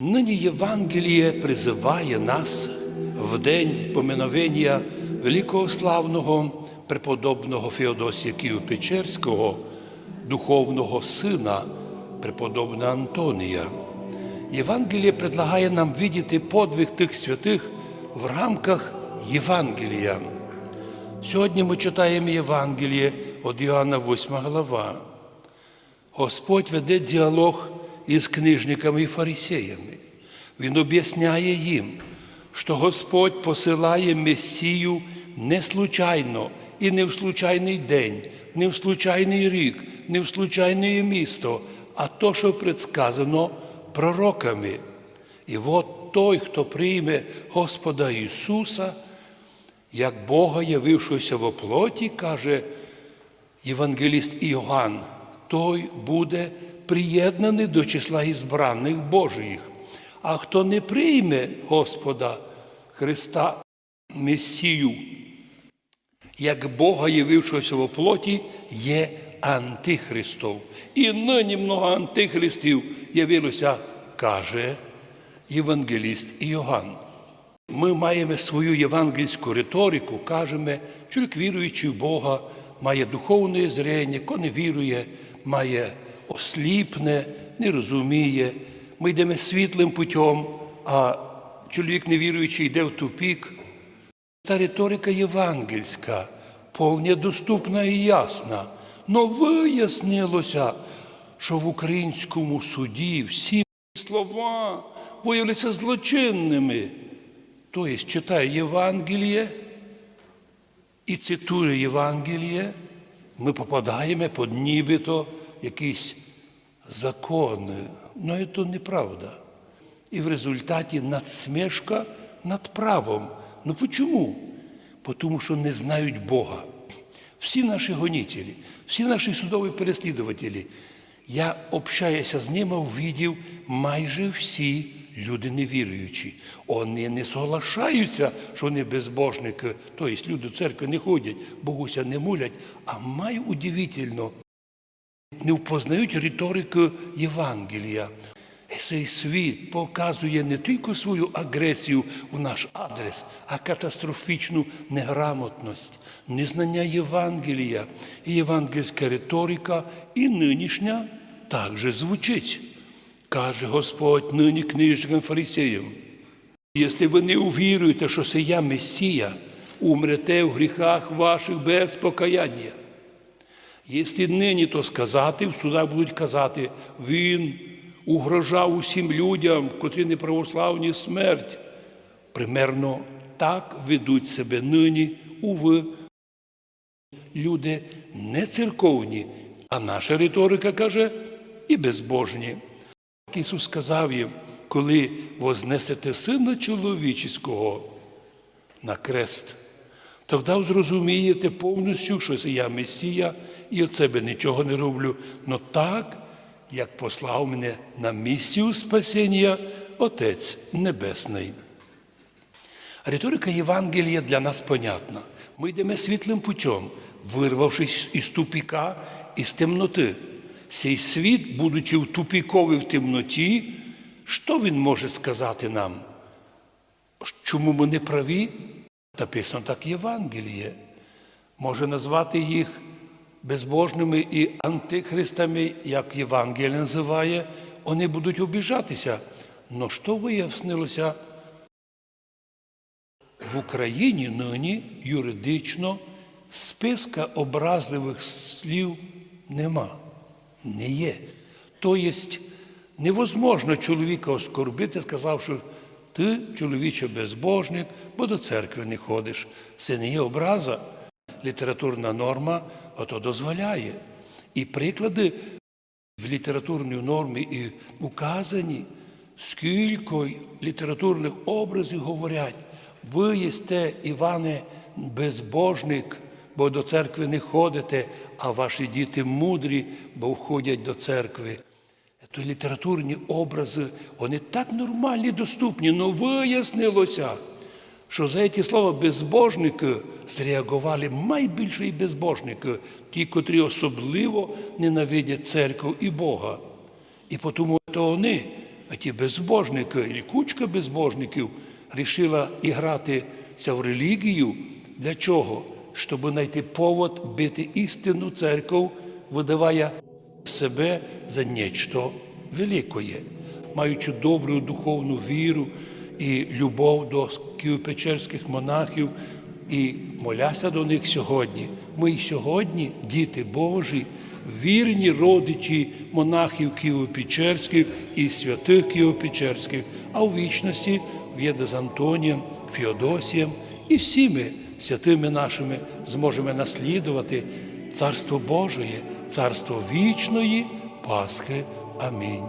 Нині Євангеліє призиває нас в день поминовення великого славного преподобного Феодосія Києво-Печерського, духовного сина преподобного Антонія. Євангеліє предлагає нам видіти подвиг тих святих в рамках Євангелія. Сьогодні ми читаємо Євангеліє від Іоанна 8 глава. Господь веде діалог із книжниками і фарисеями. Він об'ясняє їм, що Господь посилає Месію не случайно і не в случайний день, не в случайний рік, не в случайне місто, а то, що предсказано пророками. І от той, хто прийме Господа Ісуса, як Бога, явившогося в оплоті, каже Євангеліст Іоанн, той буде приєднаний до числа ізбраних Божих. А хто не прийме Господа Христа Месію, як Бога, явившогося в оплоті, є антихристов. І нині много антихристів явилося, каже Євангеліст Іоанн. Ми маємо свою євангельську риторику, кажемо, чоловік віруючий в Бога, має духовне зрення, хто не вірує, має осліпне, не розуміє. Ми йдемо світлим путем, а чоловік невіруючий йде в тупік. Та риторика євангельська, повня доступна і ясна. Но вияснилося, що в українському суді всі слова виявилися злочинними. Тобто читає Євангеліє і цитує Євангеліє, ми попадаємо під нібито якісь закони. Ну, це неправда. І в результаті надсмішка над правом. Ну чому? Тому що не знають Бога. Всі наші гонителі, всі наші судові переслідувателі, я общаюся з ними, увидів майже всі люди невіруючі. Вони не соглашаються, що вони безбожники, тобто люди в церкви не ходять, Богуся не молять, а май удивительно, не впознають риторику Євангелія. Цей світ показує не тільки свою агресію в наш адрес, а катастрофічну неграмотність, незнання Євангелія і євангельська риторика, і нинішня також звучить. Каже Господь нині книжникам фарисеям. Якщо ви не увіруєте, що це я Месія, умрете в гріхах ваших без покаяння. Якщо нині то сказати, в судах будуть казати, він угрожав усім людям, котрі не православні смерть. Примерно так ведуть себе нині, уви, люди не церковні, а наша риторика каже і безбожні. Ісус сказав їм, коли вознесете сина чоловічого на крест, тоді зрозумієте повністю, що я Месія, і від себе нічого не роблю, но так, як послав мене на місію спасіння Отець Небесний. Риторика Євангелія для нас понятна. Ми йдемо світлим путем, вирвавшись із тупіка, із темноти. Цей світ, будучи в тупікові в темноті, що він може сказати нам? Чому ми не праві? Написано так Євангеліє. Може назвати їх безбожними і антихристами, як Євангеліє називає, вони будуть обіжатися. Но що вияснилося? В Україні нині юридично списка образливих слів нема, не є. Тобто невозможно чоловіка оскорбити, сказавши, ти, чоловіче, безбожник, бо до церкви не ходиш. Це не є образа. Літературна норма ото дозволяє. І приклади в літературній нормі і указані, скільки літературних образів говорять, ви єсте, Іване, безбожник, бо до церкви не ходите, а ваші діти мудрі, бо входять до церкви. То літературні образи, вони так нормальні, доступні, але вияснилося, що за ці слова безбожники зреагували найбільше і безбожники, ті, котрі особливо ненавидять церкву і Бога. І тому то вони а ті безбожники, і кучка безбожників рішила ігратися в релігію. Для чого? Щоб знайти повод бити істинну церкву, видавая себе за нечто великое, маючи добру духовну віру і любов до києво-печерських монахів і моляся до них сьогодні. Ми й сьогодні, діти Божі, вірні родичі монахів Києво-Печерських і святих Києво-Печерських, а у вічності в'єде з Антонієм, Феодосієм і всіми святими нашими зможемо наслідувати Царство Божеє, Царство вічної Пасхи. Амінь.